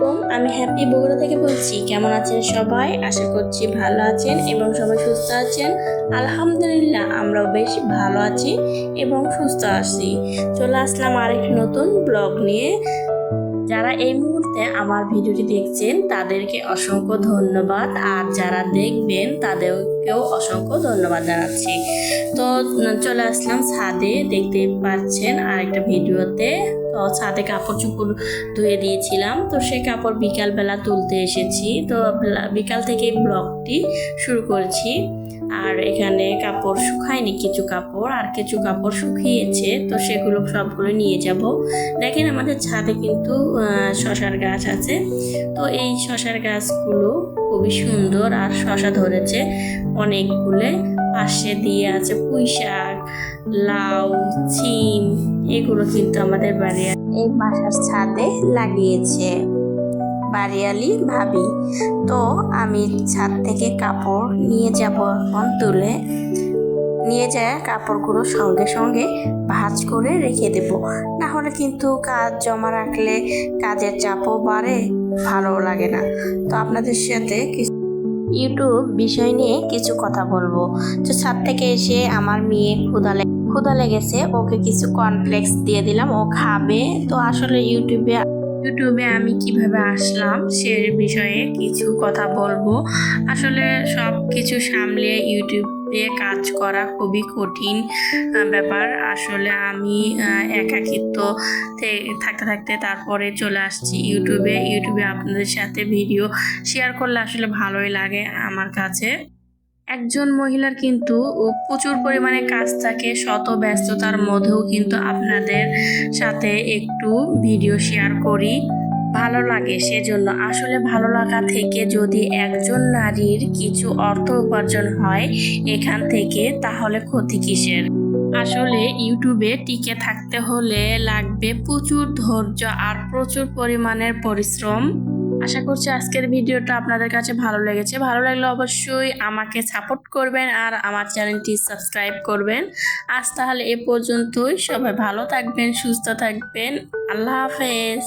ছোটবেলা থেকে বলছি। কেমন আছেন সবাই? আশা করছি ভালো আছেন এবং সবাই সুস্থ আছেন। আলহামদুলিল্লাহ, আমরাও বেশ ভালো আছি এবং সুস্থ আছি। চলে আসলাম আরেকটি নতুন ব্লগ নিয়ে। যারা এই মুহূর্তে আমার ভিডিওটি দেখছেন, তাদেরকে অসংখ্য ধন্যবাদ। আর যারা দেখবেন, তাদেরকেও অসংখ্য ধন্যবাদ জানাচ্ছি। তো চলে আসলাম ছাদে, দেখতে পাচ্ছেন আরেকটা ভিডিওতে। তো, ছাদে কাপড় চুপড় ধুয়ে দিয়েছিলাম। তো, সে কাপড় বিকালবেলা তুলতে এসেছি। তো, বিকাল থেকে ব্লগটি শুরু করেছি। আর এখানে কাপড় শুকায়নি কিছু কাপড়, আর কিছু কাপড় শুকিয়েছে, তো সেগুলো সবগুলো নিয়ে যাব। দেখেন আমাদের ছাদে কিন্তু শশার গাছ আছে। তো এই শশার গাছগুলো খুবই সুন্দর, আর শশা ধরেছে অনেকগুলো। পাশে দিয়ে আছে পুঁই শাক, লাউ, সিম, এগুলো কিন্তু আমাদের বাড়ি এই বাসার ছাদে লাগিয়েছে। বাড়িয়ালি ভাবি। তো আমি ছাদ থেকে কাপড় নিয়ে যাব এখন তুলে। নিয়ে যায় কাপড়গুলো সঙ্গে সঙ্গে ভাঁজ করে রেখে দেব। না হলে কিন্তু কাজ জমা রাখলে কাজের চাপও বাড়ে ভালো লাগে না। তো আপনাদের সাথে কিছু ইউটিউব বিষয় নিয়ে কিছু কথা বলব। তো ছাদ থেকে এসে আমার মেয়ে ক্ষুদা ক্ষুদা লেগেছে, ওকে কিছু কর্নফ্লেক্স দিয়ে দিলাম, ও খাবে। তো আসলে ইউটিউবে ইউটিউবে আমি কীভাবে আসলাম সে বিষয়ে কিছু কথা বলব। আসলে সব কিছু সামলে ইউটিউবে কাজ করা খুবই কঠিন ব্যাপার। আসলে আমি একাকিত্ব থাকতে থাকতে তারপরে চলে আসছি ইউটিউবে। ইউটিউবে আপনাদের সাথে ভিডিও শেয়ার করলে আসলে ভালোই লাগে আমার কাছে। একজন মহিলার কিন্তু প্রচুর পরিমাণে কাজ থাকে, শত ব্যস্ততার মধ্যেও কিন্তু আপনাদের সাথে একটু ভিডিও শেয়ার করি। ভালো লাগে সেজন্য। আসলে ভালো লাগা থেকে যদি একজন নারীর কিছু অর্থ উপার্জন হয় এখান থেকে, তাহলে ক্ষতি কিসের? আসলে ইউটিউবে টিকে থাকতে হলে লাগবে প্রচুর ধৈর্য আর প্রচুর পরিমাণের পরিশ্রম। আশা করছি আজকের ভিডিওটা আপনাদের কাছে ভালো লেগেছে। ভালো লাগলে অবশ্যই আমাকে সাপোর্ট করবেন আর আমার চ্যানেলটি সাবস্ক্রাইব করবেন। আজ তাহলে এ পর্যন্তই। সবাই ভালো থাকবেন, সুস্থ থাকবেন। আল্লাহ হাফেজ।